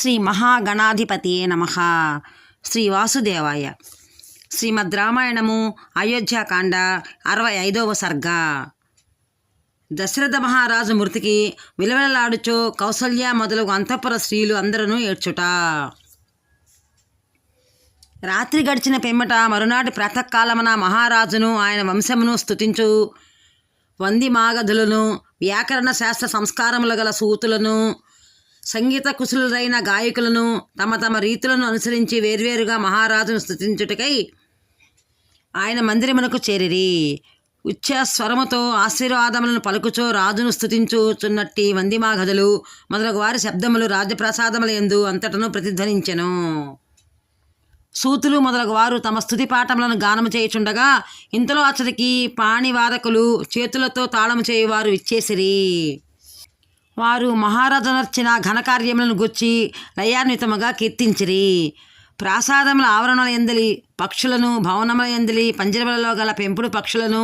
శ్రీ మహాగణాధిపతియే నమ. శ్రీ వాసుదేవాయ. శ్రీమద్ రామాయణము అయోధ్యాకాండ అరవై ఐదవ సర్గ. దశరథ మహారాజు మృతికి విలవిలలాడుచు కౌసల్య మొదలగు అంతఃపుర స్త్రీలు అందరూ ఏడ్చుట. రాత్రి గడిచిన పిమ్మట మరునాటి ప్రాతకాలమున మహారాజును ఆయన వంశమును స్తుతించు. వంది మాగధులను వ్యాకరణ శాస్త్ర సంస్కారములు గల సూతులను సంగీత కుశలురైన గాయకులను తమ తమ రీతులను అనుసరించి వేర్వేరుగా మహారాజును స్థుతించుటకై ఆయన మందిరమునకు చేరిరి. ఉచ్చ స్వరముతో ఆశీర్వాదములను పలుకుచో రాజును స్థుతించుచున్నట్టి వందిమాగదులు మొదలగు వారి శబ్దములు రాజప్రసాదముల యందు అంతటను ప్రతిధ్వనించెను. సూతులు మొదలగు వారు తమ స్థుతి పాఠములను గానము చేయుచుండగా ఇంతలో అతడికి పాణివాదకులు చేతులతో తాళము చేయువారు ఇచ్చేసిరి వారు మహారాజనర్చిన ఘనకార్యములను గుచ్చి లయాన్వితముగా కీర్తించిరి. ప్రాసాదముల ఆవరణల ఎందలి పక్షులను భవనముల ఎందలి పంజరములలో గల పెంపుడు పక్షులను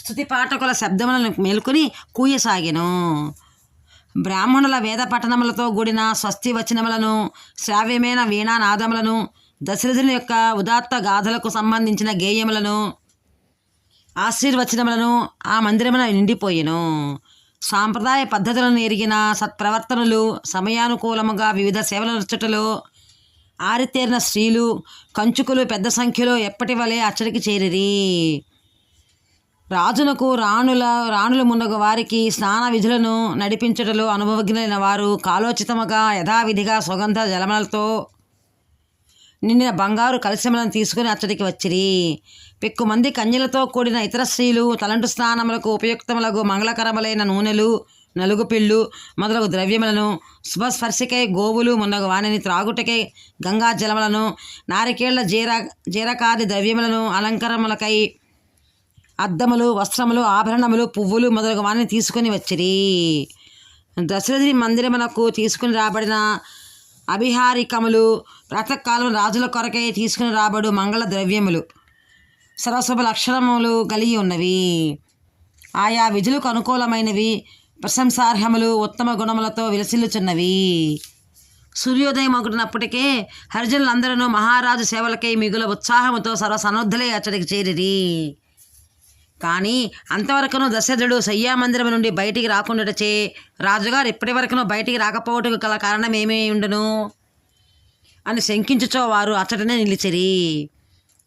స్థుతి పాఠకుల శబ్దములను మేల్కొని కూయసాగెను. బ్రాహ్మణుల వేద పఠనములతో కూడిన స్వస్తి వచనములను శ్రావ్యమైన వీణానాదములను దశరథుని యొక్క ఉదాత్త గాథలకు సంబంధించిన గేయములను ఆశీర్వచనములను ఆ మందిరమున నిండిపోయెను. సాంప్రదాయ పద్ధతులను ఎరిగిన సత్ప్రవర్తనలు సమయానుకూలముగా వివిధ సేవలు నచ్చటలో ఆరితేరిన స్త్రీలు కంచుకులు పెద్ద సంఖ్యలో ఎప్పటి వలె అచ్చడికి చేరిరి? రాజునకు రాణుల రాణుల మున్నగు వారికి స్నాన విధులను నడిపించుటలో అనుభవజ్ఞులైన వారు కాలోచితముగా యథావిధిగా సుగంధ జలములతో నిండిన బంగారు కలశములను తీసుకుని అచ్చడికి వచ్చిరి. పెక్కు మంది కన్యలతో కూడిన ఇతర స్త్రీలు తలంటు స్నానములకు ఉపయుక్తములకు మంగళకరములైన నూనెలు నలుగు పిళ్ళు మొదలగు ద్రవ్యములను శుభస్పర్శకై గోవులు మున్నగు వాణిని త్రాగుటకై గంగా జలములను నారికేళ్ళ జీర జీరకాది ద్రవ్యములను అలంకరములకై అద్దములు వస్త్రములు ఆభరణములు పువ్వులు మొదలగు వాణిని తీసుకొని వచ్చిరి. దశరథి మందిరమునకు తీసుకుని రాబడిన అభిహారికములు ప్రాతకాలం రాజుల కొరకై తీసుకుని రాబడు మంగళ ద్రవ్యములు. సరస్వభ లక్షణములు కలిగి ఉన్నవి. ఆయా విధులకు అనుకూలమైనవి ప్రశంసార్హములు ఉత్తమ గుణములతో విలసిల్లుచున్నవి. సూర్యోదయం ఒకటినప్పటికే హరిజనులందరూ మహారాజు సేవలకై మిగుల ఉత్సాహముతో సర్వసన్నద్ధులై అచ్చడికి చేరిరి. కానీ అంతవరకును దశరథుడు శయ్యామందిరం నుండి బయటికి రాకుండాటచే రాజుగారు ఇప్పటి వరకును బయటికి రాకపోవటకు గల కారణం ఏమీ ఉండును? అని శంకించుచో వారు అచ్చటనే నిలిచిరి.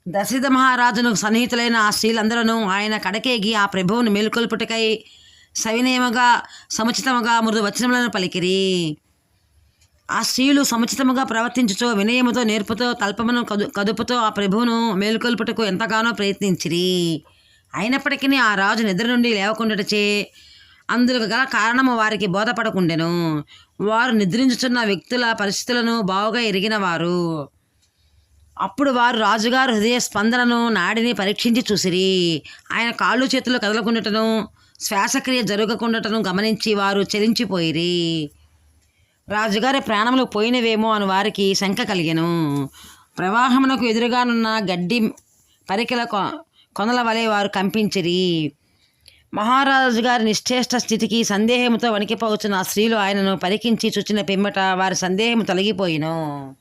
దశరథ మహారాజును సన్నిహితులైన ఆ స్త్రీలందరూ ఆయన కడకేగి ఆ ప్రభువును మేలుకొల్పుటకై సవినయముగా సముచితముగా మృదు వచనములను పలికిరి. ఆ స్త్రీలు సముచితముగా ప్రవర్తించుచో వినయముతో నేర్పుతో తల్పమును కదు కదుపుతో ఆ ప్రభువును మేలుకొల్పుటకు ఎంతగానో ప్రయత్నించిరి. అయినప్పటికీ ఆ రాజు నిద్ర నుండి లేవకుండాటచే అందుకు గల కారణము వారికి బోధపడకుండెను. వారు నిద్రించుచున్న వ్యక్తుల పరిస్థితులను బావుగా ఎరిగిన వారు. అప్పుడు వారు రాజుగారు హృదయ స్పందనను నాడిని పరీక్షించి చూసిరి. ఆయన కాళ్ళు చేతులు కదలకుండటను శ్వాసక్రియ జరగకుండటను గమనించి వారు చెలించిపోయిరి. రాజుగారి ప్రాణములు పోయినవేమో అని వారికి శంక కలిగెను. ప్రవాహమునకు ఎదురుగానున్న గడ్డి పరికల కొనల వలె వారు కంపించిరి. మహారాజు గారి నిశ్చేష్ట స్థితికి సందేహముతో వణికిపోవచ్చున్న ఆ స్త్రీలు ఆయనను పరికించి చుచ్చిన పిమ్మట వారి సందేహం తొలగిపోయిను.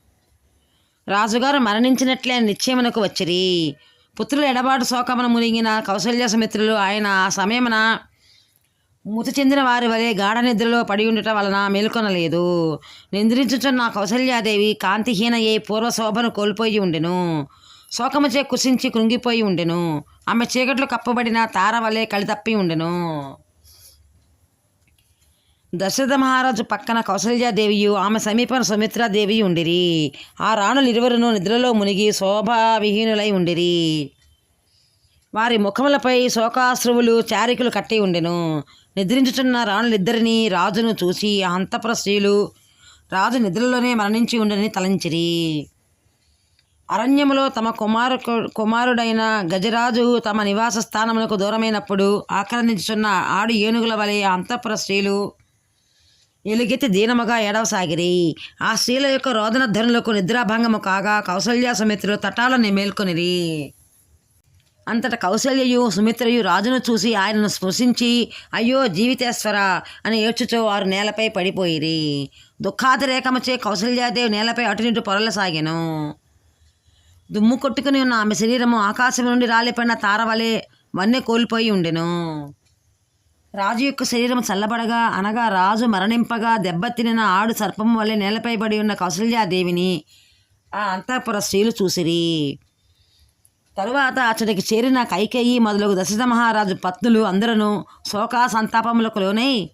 రాజుగారు మరణించినట్లే నిశ్చయమునకు వచ్చిరి. పుత్రుల ఎడబాటు శోకమును మునిగిన కౌశల్య సుమిత్రులు ఆయన ఆ సమయమున మృతి చెందిన వారి వలె గాఢ నిద్రలో పడి ఉండటం వలన మేల్కొనలేదు. నిద్రించుచున్న కౌశల్యాదేవి కాంతిహీన ఏ పూర్వ శోభను కోల్పోయి ఉండెను. శోకముచే కుసించి కృంగిపోయి ఉండెను. ఆమె చీకట్లు కప్పబడిన తార వలె కలితప్పి ఉండెను. దశరథ మహారాజు పక్కన కౌసల్యాదేవియు ఆమె సమీపన సుమిత్రాదేవి ఉండిరి. ఆ రాణులు ఇరువురును నిద్రలో మునిగి శోభావిహీనులై ఉండిరి. వారి ముఖములపై శోకాశ్రువులు చారికలు కట్టి ఉండెను. నిద్రించుచున్న రాణులిద్దరినీ రాజును చూసి ఆ అంతపుర స్త్రీలు రాజు నిద్రలోనే మరణించి ఉండని తలంచిరి. అరణ్యములో తమ కుమారు కుమారుడైన గజరాజు తమ నివాస స్థానములకు దూరమైనప్పుడు ఆక్రమించుచున్న ఆడు ఏనుగుల వలె అంతఃపుర స్త్రీలు ఎలుగెత్తి దీనముగా ఏడవసాగిరి ఆ స్త్రీల యొక్క రోదన ధనులకు నిద్రాభంగము కాగా కౌసల్య సుమిత్రులు తటాలని మేల్కొనిరి. అంతట కౌశల్యయు సుమిత్రయు రాజును చూసి ఆయనను స్పృశించి అయ్యో జీవితేశ్వర! అని ఏడ్చుచో వారు నేలపై పడిపోయిరి. దుఃఖాతిరేకముచే కౌశల్యాదేవి నేలపై అటునిటు పొరలసాగెను దుమ్ము కొట్టుకుని ఉన్న ఆమె శరీరము ఆకాశం నుండి రాలిపోయిన తారవలే వన్నె కోల్పోయి ఉండెను. రాజు యొక్క శరీరం చల్లబడగా అనగా రాజు మరణింపగా దెబ్బతినిన ఆడు సర్పం వలె నేలపైబడి ఉన్న కౌసల్యాదేవిని ఆ అంతఃపుర స్త్రీలు చూసిరి. తరువాత అతడికి చేరిన కైకేయి మొదలగు దశరథ మహారాజు పత్నులు అందరూ శోకా సంతాపములకు లోనై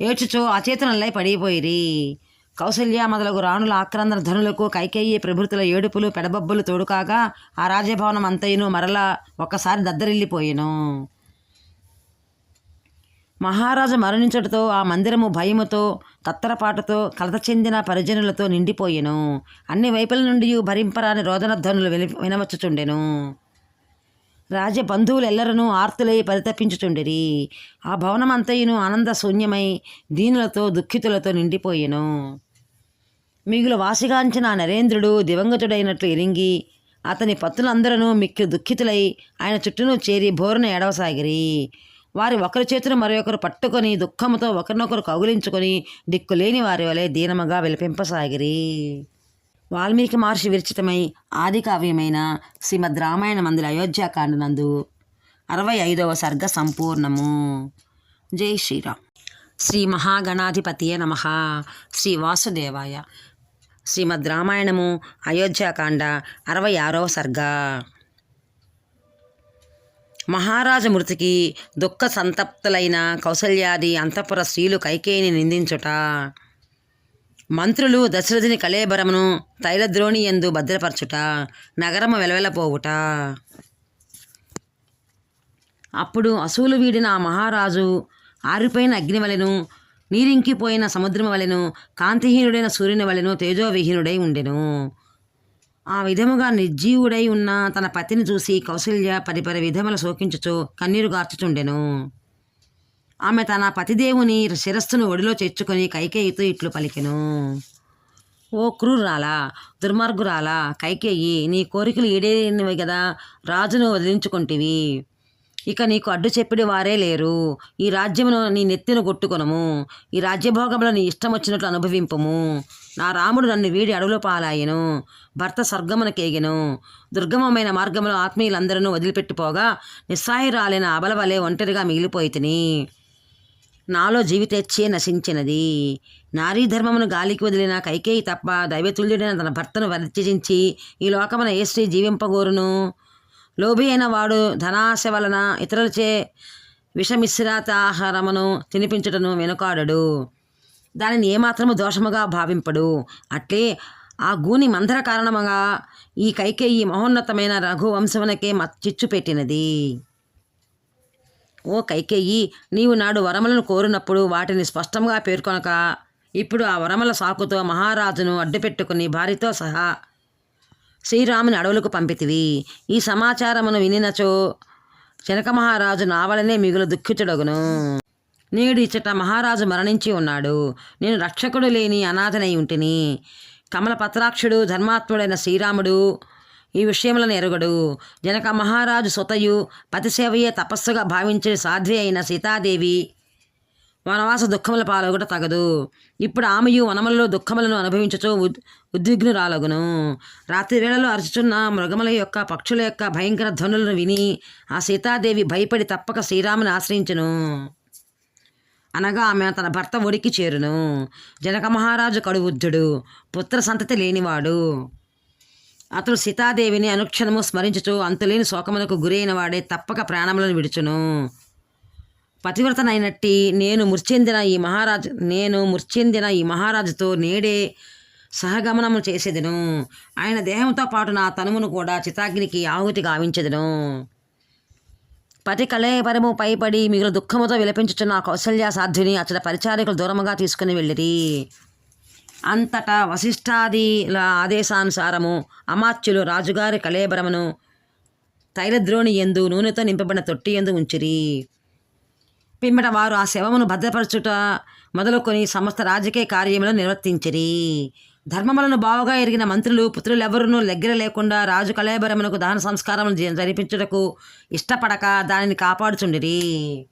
ఏడ్చుచో అచేతనలై పడిపోయిరి. కౌసల్య మొదలగు రాణుల ఆక్రందన ధనులకు కైకేయి ప్రభుతుల ఏడుపులు పెడబొబ్బులు తోడుకాగా ఆ రాజభవనం అంతయును మరలా ఒక్కసారి దద్దరిల్లిపోయెను. మహారాజు మరణించటతో ఆ మందిరము భయముతో తత్తరపాటుతో కలత చెందిన పరిజనులతో నిండిపోయెను. అన్ని వైపుల నుండి భరింపరాని రోదనధ్వనులు విని వినవచ్చుచుండెను. రాజ బంధువులెల్లరూ ఆర్తులై పరితపించుచుండిరి. ఆ భవనమంతయును ఆనంద శూన్యమై దీనులతో దుఃఖితులతో నిండిపోయెను. మిగులు వాసిగాంచిన నరేంద్రుడు దివంగతుడైనట్లు ఎరింగి అతని పత్తులందరూ మిక్కి దుఃఖితులై ఆయన చుట్టూను చేరి బోరున ఎడవసాగిరి వారి ఒకరి చేతులు మరొకరు పట్టుకొని దుఃఖముతో ఒకరినొకరు కౌగిలించుకొని దిక్కులేని వారి వలె దీనముగా విలపింపసాగిరి. వాల్మీకి మహర్షి విరచితమై ఆది కావ్యమైన శ్రీమద్ రామాయణ మందిర అయోధ్యాకాండనందు అరవై ఐదవ సర్గ సంపూర్ణము. జై శ్రీరామ్. శ్రీ మహాగణాధిపతియే నమ. శ్రీ వాసుదేవాయ. శ్రీమద్ రామాయణము అయోధ్యాకాండ అరవై ఆరవ సర్గ. మహారాజు మృతికి దుఃఖ సంతప్తులైన కౌసల్యాది అంతఃపుర స్త్రీలు కైకేయిని నిందించుట మంత్రులు దశరథుని కళేబరమును తైలద్రోణి ఎందు భద్రపరచుట నగరము వెలవెలపోవుట. అప్పుడు అసూలు వీడిన ఆ మహారాజు ఆరిపోయిన అగ్నివలెను నీరింకిపోయిన సముద్రము వలెను కాంతిహీనుడైన సూర్యుని వలెను తేజోవిహీనుడై ఉండెను. ఆ విధముగా నిర్జీవుడై ఉన్న తన పతిని చూసి కౌశల్య పరిపరి విధముల శోకించుచు కన్నీరు గార్చుచుండెను. ఆమె తన పతిదేవుని శిరస్సును ఒడిలో చేర్చుకొని కైకేయితో ఇట్లు పలికెను. ఓ క్రూరాలా దుర్మార్గురాలా కైకేయి నీ కోరికలు ఈడేరినవి కదా రాజును వదిలించుకుంటివి. ఇక నీకు అడ్డు చెప్పిడి వారే లేరు. ఈ రాజ్యమును నీ నెత్తిన కొట్టుకొనము. ఈ రాజ్యభోగంలో నీ ఇష్టం వచ్చినట్లు అనుభవింపము. నా రాముడు నన్ను వీడి అడవులో పాలాయెను. భర్త స్వర్గమునకేగెను దుర్గమమైన మార్గంలో ఆత్మీయులందరూ వదిలిపెట్టిపోగా నిస్సాయిరాలైన అబల వలె ఒంటరిగా మిగిలిపోయి తిని నాలో జీవితేచ్ఛే నశించినది. నారీ ధర్మమును గాలికి వదిలిన కైకేయి తప్ప దైవతుల్యుడైన తన భర్తను వర్తించి ఈ లోకమున ఏ స్త్రీ జీవింపగోరును? లోభి అయిన వాడు ధనాశ వలన ఇతరులచే విషమిశ్రాతాహారమును తినిపించుటను వెనుకాడడు. దానిని ఏమాత్రము దోషముగా భావింపడు. అట్లే ఆ గూని మందర కారణముగా ఈ కైకేయి మహోన్నతమైన రఘువంశమునకే చిచ్చు పెట్టినది ఓ కైకేయి నీవు నాడు వరములను కోరినప్పుడు వాటిని స్పష్టంగా పేర్కొనక ఇప్పుడు ఆ వరముల సాకుతో మహారాజును అడ్డుపెట్టుకుని భార్యతో సహా శ్రీరాముని అడవులకు పంపితివి. ఈ సమాచారమును వినినచో జనక మహారాజు నావలనే మిగులు దుఃఖితుడగును. నేడు ఇచ్చట మహారాజు మరణించి ఉన్నాడు. నేను రక్షకుడు లేని అనాథనై ఉంటిని. కమల పత్రాక్షుడు ధర్మాత్ముడైన శ్రీరాముడు ఈ విషయములను ఎరుగడు. జనక మహారాజు సుతయు పతిసేవయే తపస్సుగా భావించే సాధ్వి అయిన సీతాదేవి వనవాస దుఃఖముల పాల్గొట తగదు. ఇప్పుడు ఆమెయు వనములలో దుఃఖములను అనుభవించచో ఉద్ ఉద్విగ్నురాలగును. రాత్రి వేళలో అరుచుచున్న మృగముల యొక్క పక్షుల యొక్క భయంకర ధ్వనులను విని ఆ సీతాదేవి భయపడి తప్పక శ్రీరాముని ఆశ్రయించును. అనగా ఆమె తన భర్త ఒడికి చేరును. జనక మహారాజు కడువుద్ధుడు. పుత్ర సంతతి లేనివాడు. అతడు సీతాదేవిని అనుక్షణము స్మరించుచు అంతులేని శోకమునకు గురైన వాడే తప్పక ప్రాణములను విడుచును. పతివ్రతనైనట్టి నేను మృత్యందిన ఈ మహారాజు నేను మృత్యందిన ఈ మహారాజుతో నేడే సహగమనము చేసేదను. ఆయన దేహంతో పాటు నా తనుమును కూడా చితాగ్నికి ఆహుతి గావించెదను. పతి కళేపరము పైపడి మిగులు దుఃఖముతో విలపించుచున్న కౌశల్య సాధ్యుని అతడి పరిచారికులు దూరముగా తీసుకుని వెళ్ళిరి. అంతటా వశిష్ఠాదిల ఆదేశానుసారము అమాత్యులు రాజుగారి కళేబరమును తైలద్రోణి ఎందు నూనెతో నింపబడిన తొట్టి ఎందు ఉంచిరి. పిమ్మట వారు ఆ శవమును భద్రపరచుట మొదలుకొని సమస్త రాజకీయ కార్యములను నిర్వర్తించిరి. ధర్మములను బావుగా ఎరిగిన మంత్రులు పుత్రులెవరునూ లెగ్గర లేకుండా రాజు కళేబరమునకు దహన సంస్కారములు జరిపించుటకు ఇష్టపడక దానిని కాపాడుచుండిరి.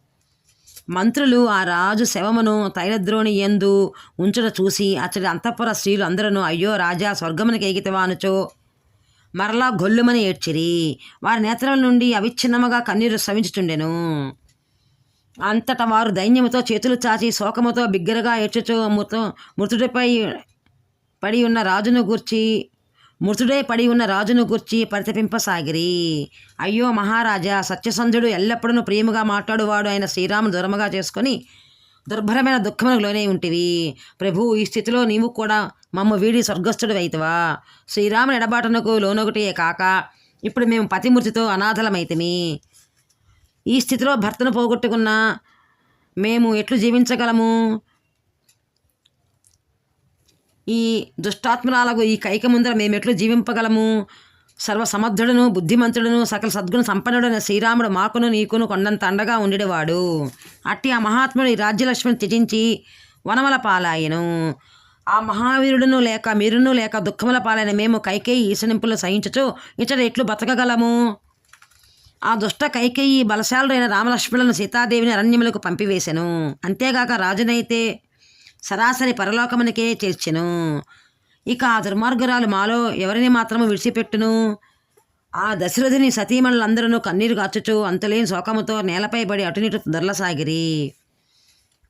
మంత్రులు ఆ రాజు శవమును తైలద్రోణి ఎందు ఉంచుట చూసి అతడి అంతఃపుర స్త్రీలు అందరూ అయ్యో రాజా స్వర్గమునికి ఎగితవానుచో మరలా గొల్లుమని ఏడ్చిరి. వారి నేత్రముల నుండి అవిచ్ఛిన్నముగా కన్నీరు స్రవించుచుండెను. అంతటా వారు దైన్యముతో చేతులు చాచి శోకముతో బిగ్గరగా ఏడ్చుచు మృత మృతుడిపై పడి ఉన్న రాజును గూర్చి మృతుడే పడి ఉన్న రాజును గూర్చి పరితపింపసాగిరి. అయ్యో మహారాజా సత్యసంధుడు ఎల్లప్పుడూ ప్రేమగా మాట్లాడువాడు ఆయన శ్రీరామును దూరముగా చేసుకొని దుర్భరమైన దుఃఖములకు లోనే ఉంటివి. ప్రభు ఈ స్థితిలో నీవు కూడా మమ్మ వీడి స్వర్గస్థుడు అయితవా? శ్రీరాముని ఎడబాటునకు లోనొకటే కాక ఇప్పుడు మేము పతిమూర్తితో అనాథలమైతిమి. ఈ స్థితిలో భర్తను పోగొట్టుకున్న మేము ఎట్లు జీవించగలము? ఈ దుష్టాత్మరాలకు ఈ కైక ముందర మేము ఎట్లు జీవింపగలము? సర్వసమర్థుడును బుద్ధిమంతుడును సకల సద్గుణ సంపన్నుడైన శ్రీరాముడు మాకును నీకును కొండంత అండగా ఉండేవాడు అట్టి ఆ మహాత్ముడు ఈ రాజ్యలక్ష్మిని త్యజించి వనమల పాలాయను. ఆ మహావీరుడును లేక మీరును లేక దుఃఖముల పాలైన మేము కైకేయి ఈసనింపులు సహించుచు ఇతడు ఎట్లు బతకగలము? ఆ దుష్ట కైకేయి బలశాలుడైన రామలక్ష్మణులను సీతాదేవిని అరణ్యములకు పంపివేశెను అంతేగాక రాజునైతే సరాసరి పరలోకమునికే చేర్చెను. ఇక ఆ దుర్మార్గురాలు మాలో ఎవరిని మాత్రము విడిచిపెట్టును? ఆ దశరథుని సతీమణులందరూ కన్నీరు గాచుచు అంతులేని శోకముతో నేలపై పడి అటునిటు దొరలసాగిరి.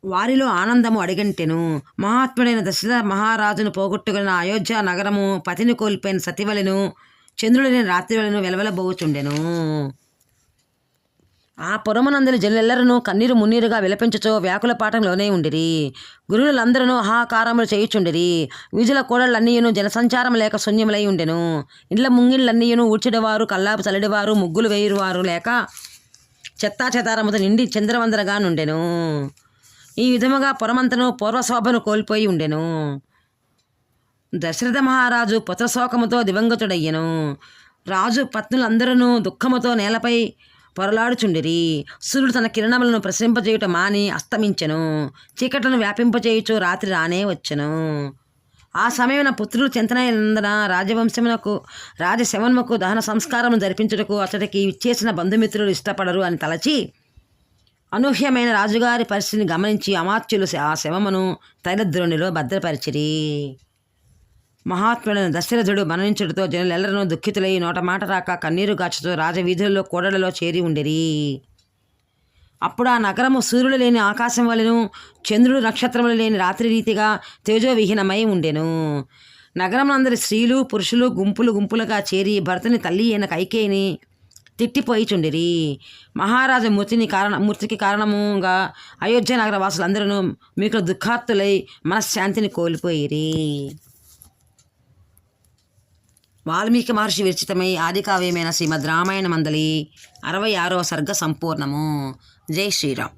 వారిలో ఆనందము అడిగంటెను. మహాత్ముడైన దశరథ మహారాజును పోగొట్టుకున్న అయోధ్య నగరము పతిని కోల్పోయిన సతివలను చంద్రుడిని రాత్రివలను వెలవెలబోచుండెను. ఆ పురమునందరి జనులెల్లరూ కన్నీరు మున్నీరుగా విలపించుచో వ్యాకుల పాఠంలోనే ఉండిరి. గురువులందరూ హాకారములు చేయుచుండిరి. వీధుల కోడళ్ళన్నీయును జనసంచారం లేక శూన్యములై ఉండెను. ఇండ్ల ముంగిళ్ళన్నీయును ఊడ్చిడవారు కల్లాపు చల్లడివారు ముగ్గులు వేయువారు లేక చెత్తా చెతారముతో నిండి చంద్రవందరగా నుండెను. ఈ విధముగా పురమంతను పూర్వశోభను కోల్పోయి ఉండెను. దశరథ మహారాజు పుత్రశోకముతో దివంగతుడయ్యెను. రాజు పత్నులందరూ దుఃఖముతో నేలపై పొరలాడుచుండిరి. సూర్యుడు తన కిరణములను ప్రసరింపజేయుట మాని అస్తమించెను. చీకట్లను వ్యాపింపజేయుచు రాత్రి రానే వచ్చెను. ఆ సమయమున పుత్రులు చింతనైనందున రాజవంశమునకు రాజశవన్మకు దహన సంస్కారము జరిపించుటకు అతడికి ఇచ్చేసిన బంధుమిత్రులు ఇష్టపడరు అని తలచి అనూహ్యమైన రాజుగారి పరిస్థితిని గమనించి అమాత్యులు ఆ శవమును తైలద్రోణిలో భద్రపరిచిరి. మహాత్ముడైన దశరథుడు మరణించడంతో జనులెల్లరూ దుఃఖితులై నోట మాట రాక కన్నీరు గాచుతూ రాజవీధుల్లో కోడలలో చేరి ఉండిరి. అప్పుడు ఆ నగరము సూర్యుడు లేని ఆకాశం వలెను చంద్రుడు నక్షత్రములు లేని రాత్రి రీతిగా తేజోవిహీనమై ఉండెను. నగరమునందరి స్త్రీలు పురుషులు గుంపులు గుంపులుగా చేరి భర్తని తల్లి అయిన కైకేయిని తిట్టిపోయిచుండిరి మహారాజు మృతిని కారణ మృతికి కారణముగా అయోధ్య నగర వాసులందరూ మీకు దుఃఖార్తులై మనశ్శాంతిని కోల్పోయిరి. వాల్మీకి మహర్షి విరచితమై ఆదికావ్యమైన శ్రీమద్ రామాయణ మందలి అరవై ఆరవ సర్గ సంపూర్ణము. జై శ్రీరామ్.